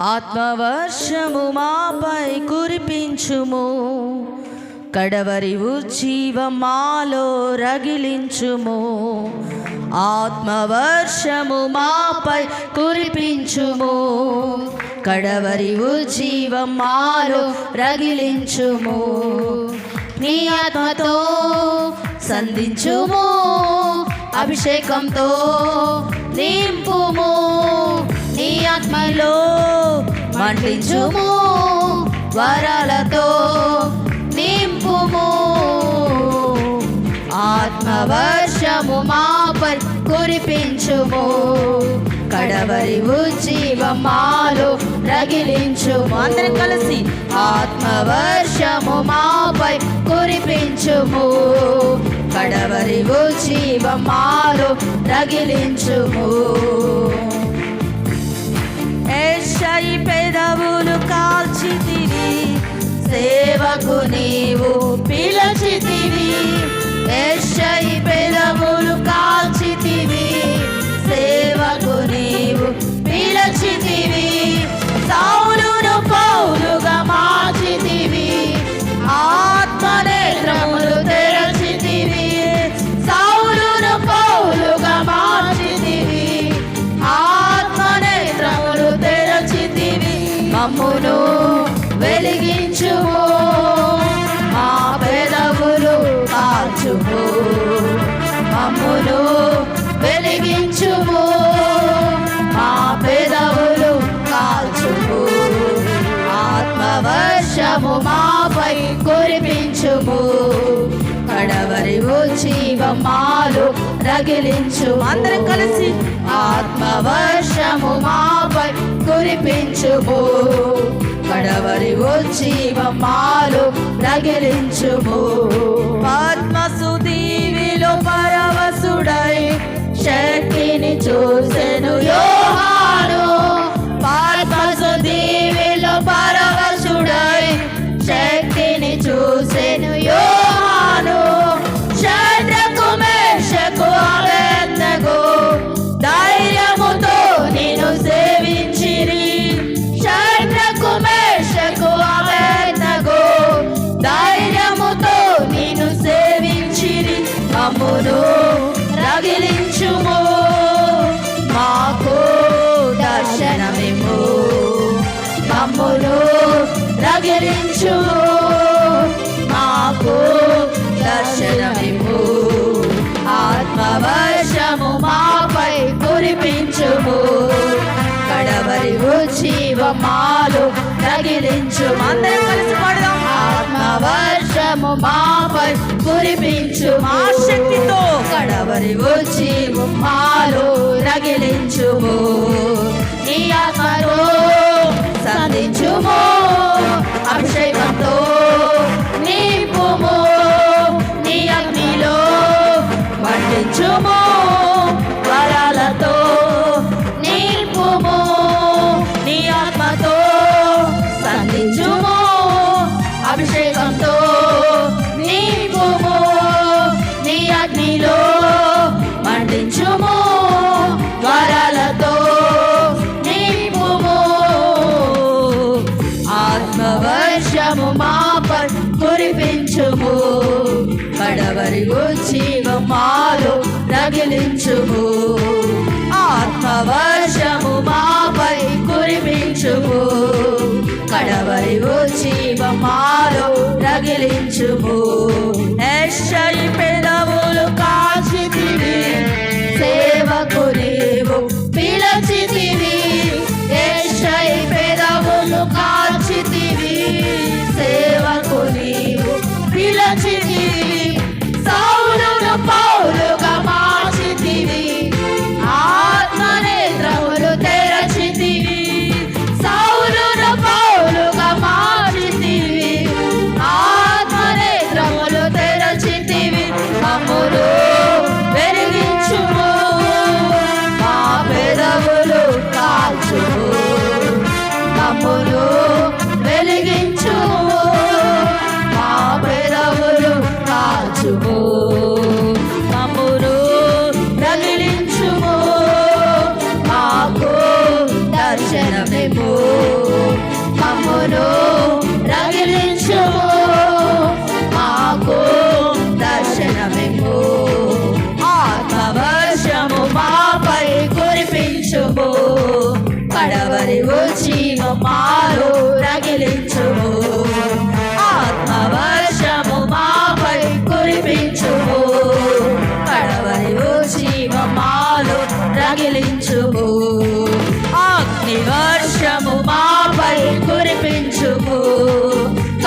ఆత్మవర్షము మాపై కురిపించుము. కడవరి ఉజ్జీవ మాలో రగిలించుము. ఆత్మవర్షము మాపై కురిపించుము. కడవరి ఉజ్జీవ మాలో రగిలించుము. నీ ఆత్మతో సంధించుము. అభిషేకంతో నింపుము. నీ ఆత్మలో అంటించుము వరాలతో నింపుము. ఆత్మవర్షము మాపై కురిపించుము. కడవరి ఉజ్జీవ మాలో రగిలించుము. అందరం కలిసి ఆత్మవర్షము మాపై కురిపించుము. కడవరి ఉజ్జీవ మాలో రగిలించుము. ఏషై పెదవులు కాల్చితివి సేవకు నీవు మమ్మును వెలిగించుము. మా పెదవులు కాల్చుము మమ్మును వెలిగించుము. మా పెదవులు కాల్చుము ఆత్మవర్షము మాపై కురిపించుము. కడవరి జీవమాలు రగిలించు అందరం కలిసి ఆత్మ కురిపించుము కడవరి జీవమాలు రగిలించుము పద్మసు దీవిలో పరవసుడై అందరం కలిసి పడదాం. ఆత్మవర్షము మాపై కురిపించు మా శక్తితో కడవరి జీవమాలు రగిలించుము. నీ ఆత్మలో జీవమాలు మమ్మును రగిలించుము. మాకు దర్శనమిమ్ము. ఆత్మవర్షము మాపై కురిపించుము. పడవరి వచ్చి మాలో రగిలించుము. ఆత్మవర్షము మాపై కురిపించుము. పడవరి వచ్చి మాలో రగిలించుము.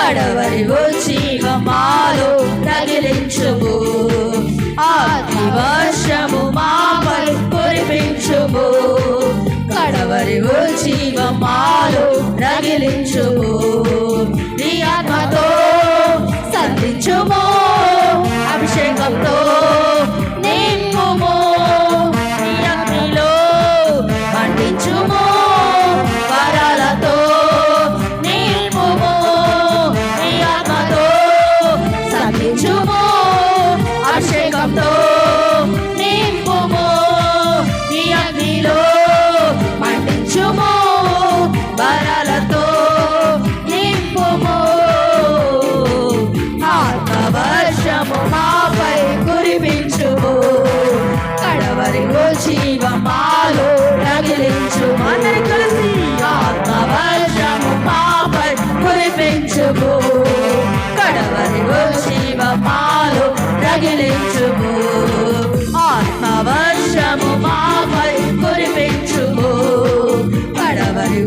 కడవరి జీవ మాలో తగిలించుము. ఆది వర్షము మాపై కురిపించుము. కడవరి జీవ మాలో రగిలించుము నీ ఆత్మతో సంధించుము. అభిషేకంతో రగిలించుకో శివ పాలు రగిలించుకో ఆత్మవర్షము మాపై కురిపించుకో కడవరి